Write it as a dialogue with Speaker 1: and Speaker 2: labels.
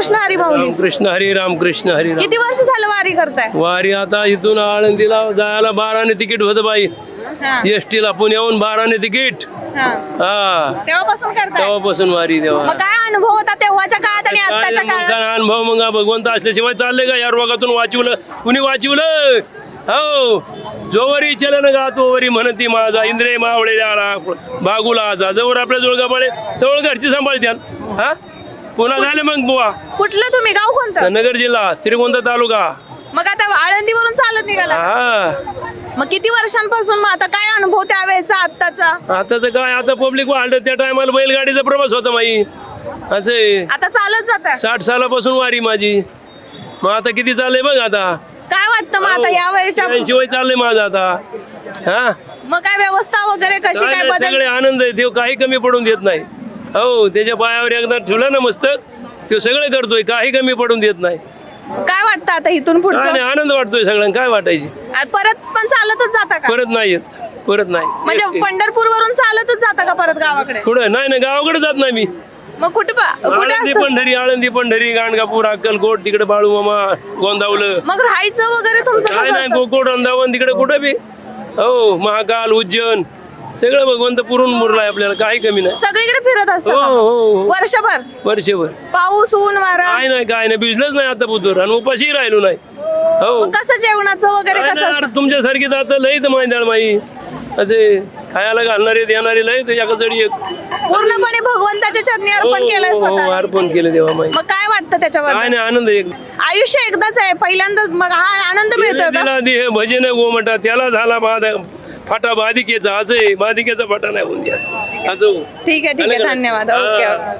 Speaker 1: रामकृष्ण हरी माऊली
Speaker 2: रामकृष्ण हरी रामकृष्ण हरी राम.
Speaker 1: किती वर्ष झालं वारी करताय?
Speaker 2: वारी आता इथून आळंदीला जायला बाराने तिकीट होतं बाई.
Speaker 1: हा,
Speaker 2: एस ला पुण्याहून बाराने तिकीट.
Speaker 1: हा.
Speaker 2: हा.
Speaker 1: तेव्हापासून करताय?
Speaker 2: तेव्हापासून वारी तेव्हा.
Speaker 1: मग काय अनुभव होता तेव्हाच्या काळात आणि आताच्या काळात?
Speaker 2: काय अनुभव मग? भगवंत असल्याशिवाय चालले का? या रोगातून वाचवलं? कुणी वाचवलं? हो. जोवरी चलन गा तोवरी म्हणती माझा. इंद्रिय मावळे आला बागुला आजा जवळ आपल्या जोळगाबाळे जवळ घरची सांभाळत्यान हा? पुन्हा झाले मग बुवा?
Speaker 1: कुठलं तुम्ही? गाव कोणतं?
Speaker 2: नगर जिल्हा श्रीगोंदा तालुका.
Speaker 1: मग आता आळंदीवरून चालत निघाला?
Speaker 2: हा.
Speaker 1: मग किती वर्षांपासून मग आता काय अनुभव त्यावेळेचा आत्ताचा?
Speaker 2: आताच काय? आता पब्लिक वाढलं. त्या टायमाला बैलगाडीचा प्रवास होता माई. असे
Speaker 1: आता चालत जात?
Speaker 2: साठ सालापासून वारी माझी. मग आता किती चाललंय बघ आता.
Speaker 1: काय वाटतं मग आता या वेळेच्या
Speaker 2: ऐंशी वय चाललंय माझं आता. हा?
Speaker 1: मग काय व्यवस्था वगैरे कशी
Speaker 2: काय
Speaker 1: काय
Speaker 2: नाही,
Speaker 1: बदल
Speaker 2: सगळे आनंद आहे. तो काही कमी पडून देत नाही. हो त्याच्या पायावर एकदा ठेवलं ना मस्तक तो सगळं करतोय काही कमी पडून देत नाही.
Speaker 1: काय वाटतं आता इथून पुढचं?
Speaker 2: आनंद वाटतोय सगळ्यांना काय वाटायची?
Speaker 1: आ, परत पण चालतच जाता का?
Speaker 2: परत नाही येत परत नाही.
Speaker 1: म्हणजे पंढरपूर वरून चालतच जाता का परत गावाकडे?
Speaker 2: पुढं नाही नाही गावाकडे जात नाही मी.
Speaker 1: मग कुठे पा- कुठे
Speaker 2: आळंदी
Speaker 1: असतं?
Speaker 2: पंढरी आळंदी पंढरी गाणगापूर अक्कलकोट तिकडे बाळू मामा गोंदावलं.
Speaker 1: मग राहायचं वगैरे तुमचं
Speaker 2: काय
Speaker 1: कसं
Speaker 2: नाही
Speaker 1: असतं?
Speaker 2: अंदावन तिकडे कुठं बी? हो महाकाल उज्जैन सगळं भगवंत पुरून मुरलाय आपल्याला काही कमी नाही.
Speaker 1: सगळीकडे फिरत असतं
Speaker 2: हो
Speaker 1: का?
Speaker 2: हो हो
Speaker 1: वर्षभर?
Speaker 2: वर्षभर.
Speaker 1: पाऊस ऊन वारा?
Speaker 2: काय नाही काय नाही भिजलंच नाही आता बुधवर आणि उपाशी राहिलो नाही. हो.
Speaker 1: मग कसं जेवणाचं वगैरे
Speaker 2: काय
Speaker 1: कसं
Speaker 2: नाही,
Speaker 1: असतं?
Speaker 2: अरे तुमच्यासारखी तर आता मैदान माई. असे खायला घालणारे देणारे लई एका जडी एक.
Speaker 1: पूर्णपणे भगवंताच्या चरणी
Speaker 2: हो,
Speaker 1: अर्पण केलंय
Speaker 2: हो, हो,
Speaker 1: स्वतः
Speaker 2: अर्पण केलं देवा माई.
Speaker 1: मग काय वाटतं त्याच्यावर
Speaker 2: काय नाही आनंद एक.
Speaker 1: आयुष्य एकदाच आहे पहिल्यांदाच मग हा आनंद मिळतोय का?
Speaker 2: दिला दे भजन गोमटा त्याला झाला बाद फाटा बाधिकेचा असं आहे बाधिकेचा फाटा नाही होऊन द्या असं
Speaker 1: ठीक आहे ठीक आहे? धन्यवाद. Okay okay